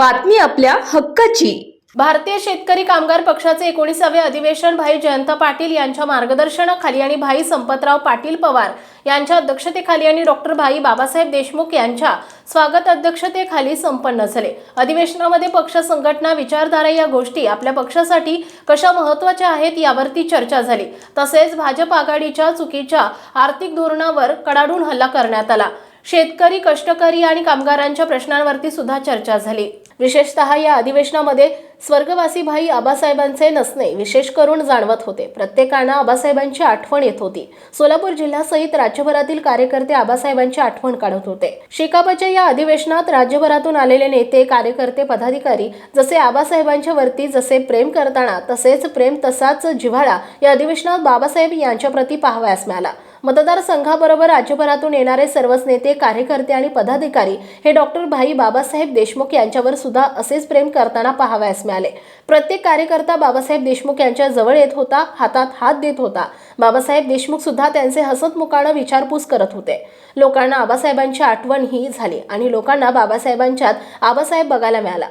बातमी आपल्या हक्काची. भारतीय शेतकरी कामगार पक्षाचे एकोणीसावे अधिवेशन भाई जयंत पाटील यांच्या मार्गदर्शनाखाली आणि भाई संपतराव पाटील पवार यांच्या अध्यक्षतेखाली आणि डॉक्टर भाई बाबासाहेब देशमुख यांच्या स्वागत अध्यक्षतेखाली संपन्न झाले. अधिवेशनामध्ये पक्ष संघटना विचारधारा या गोष्टी आपल्या पक्षासाठी कशा महत्त्वाच्या आहेत यावरती चर्चा झाली. तसेच भाजप आघाडीच्या चुकीच्या आर्थिक धोरणावर कडाडून हल्ला करण्यात आला. शेतकरी कष्टकरी आणि कामगारांच्या प्रश्नांवरती सुद्धा चर्चा झाली. विशेषतः या अधिवेशनामध्ये स्वर्गवासी भाई आबासाहेबांचे नसणे विशेष करून जाणवत होते. प्रत्येकानं आबासाहेबांची आठवण येत होती. सोलापूर जिल्ह्यासहित राज्यभरातील कार्यकर्ते आबासाहेबांची आठवण काढत होते. शेकापच्या या अधिवेशनात राज्यभरातून आलेले नेते कार्यकर्ते पदाधिकारी जसे आबासाहेबांच्या वरती जसे प्रेम करताना तसेच प्रेम तसाच जिव्हाळा या अधिवेशनात बाबासाहेब यांच्याप्रती पाहावयास मिळाला. मतदारसंघाबरोबर राज्यभरातून येणारे सर्वच नेते कार्यकर्ते आणि पदाधिकारी हे डॉक्टर भाई बाबासाहेब देशमुख यांच्यावर सुद्धा असेच प्रेम करताना पाहावयास मिळाले. प्रत्येक कार्यकर्ता बाबासाहेब देशमुख यांच्या जवळ येत होता हातात हात देत होता. बाबासाहेब देशमुख सुद्धा त्यांचे हसतमुखानं विचारपूस करत होते. लोकांना आबासाहेबांची आठवण ही झाली आणि लोकांना बाबासाहेबांच्यात आबासाहेब बघायला मिळाला.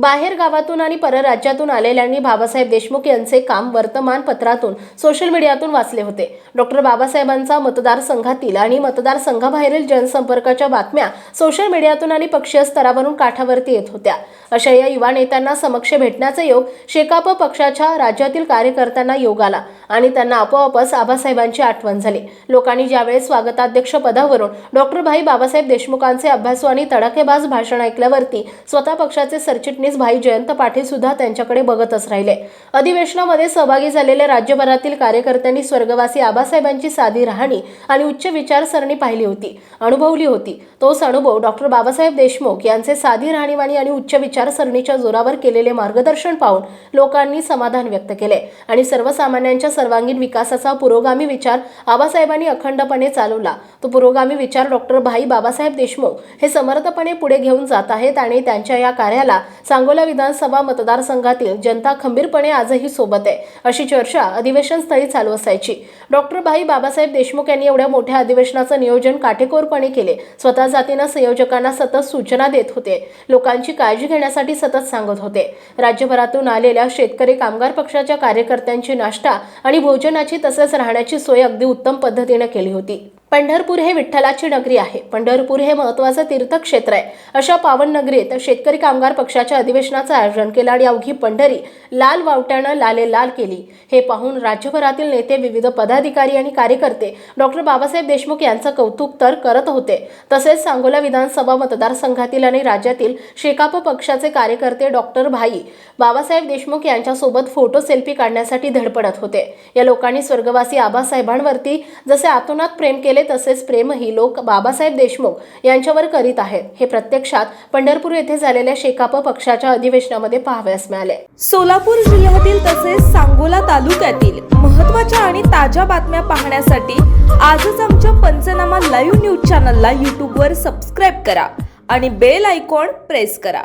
बाहेर गावातून आणि परराज्यातून आलेल्यांनी बाबासाहेब देशमुख यांचे काम वर्तमानपत्रातून सोशल मीडियातून वाचले होते. डॉक्टर बाबासाहेबांचा मतदारसंघातील आणि मतदारसंघाबाहेरील जनसंपर्काच्या बातम्या सोशल मीडियातून आणि पक्षीय स्तरावरून काठावरती येत होत्या. अशा या युवा नेत्यांना समक्ष भेटण्याचा योग शेकाप पक्षाच्या राज्यातील कार्यकर्त्यांना योग आला आणि त्यांना आपोआपच आबासाहेबांची आठवण झाली. लोकांनी ज्यावेळेस स्वागताध्यक्ष पदावरून डॉक्टर भाई बाबासाहेब देशमुखांचे अभ्यासू आणि तडाखेबाज भाषण ऐकल्यावरती स्वतः पक्षाचे सरचिटणीस भाई जयंत पाटील सुद्धा त्यांच्याकडे बघतच राहिले. अधिवेशनामध्ये सहभागी झालेल्या राज्यभरातील कार्यकर्त्यांनी स्वर्गवासी आबासाहेबांची साधी राहणी आणि उच्च विचारसरणी पाहिली होती अनुभवली होती. तोच अनुभव डॉक्टर बाबासाहेब देशमुख यांचे साधी राहणीवाणी आणि उच्च विचारसरणीच्या जोरावर केलेले मार्गदर्शन पाहून लोकांनी समाधान व्यक्त केले आणि सर्वसामान्यांच्या सर्वांगीण विकासाचा पुरोगामी विचार आबासाहेबांनी अखंडपणे चालवला. तो पुरोगामी विचार डॉक्टर भाई बाबासाहेब देशमुख हे समर्थपणे पुढे घेऊन जात आहेत आणि त्यांच्या या कार्याला सांगोला विधानसभा मतदारसंघातील जनता खंबीरपणे आजही सोबत आहे. अशी चर्चा अधिवेशन स्थळी चालू असायची. डॉक्टर भाई बाबासाहेब देशमुख यांनी एवढ्या मोठ्या अधिवेशनाचं नियोजन काटेकोरपणे केले. स्वतः जातीनं संयोजकांना सतत सूचना देत होते. लोकांची काळजी घेण्यासाठी सतत सांगत होते. राज्यभरातून आलेल्या शेतकरी कामगार पक्षाच्या कार्यकर्त्यांची नाश्ता आणि भोजनाची तसंच राहण्याची सोय अगदी उत्तम पद्धतीने केली होती. पंढरपूर हे विठ्ठलाची नगरी आहे. पंढरपूर हे महत्वाचं तीर्थक्षेत्र आहे. अशा पावन नगरीत शेतकरी कामगार पक्षाच्या अधिवेशनाचं आयोजन केलं आणि अवघी पंढरी लाल वावट्यानं लाले लाल केली. हे पाहून राज्यभरातील नेते विविध पदाधिकारी आणि कार्यकर्ते डॉक्टर बाबासाहेब देशमुख यांचं कौतुक तर करत होते. तसेच सांगोला विधानसभा मतदारसंघातील आणि राज्यातील शेकाप पक्षाचे कार्यकर्ते डॉक्टर भाई बाबासाहेब देशमुख यांच्यासोबत फोटो सेल्फी काढण्यासाठी धडपडत होते. या लोकांनी स्वर्गवासी आबासाहेबांवरती जसे आतोनात प्रेम केले तसेच प्रेमही लोक बाबासाहेब देशमुख यांच्यावर करीत आहेत. हे प्रत्यक्षात पंढरपूर येथे झालेल्या शेकाप पक्षाच्या अधिवेशनामध्ये पाहावयास मिळाले. सोलापूर जिल्ह्यातील तसेच सांगोला तालुक्यातील महत्त्वाच्या आणि ताज्या बातम्या पाहण्यासाठी आजच आमच्या पंचनामा लाईव्ह न्यूज चॅनलला यूट्यूबवर सबस्क्राईब करा आणि बेल आयकॉन प्रेस करा.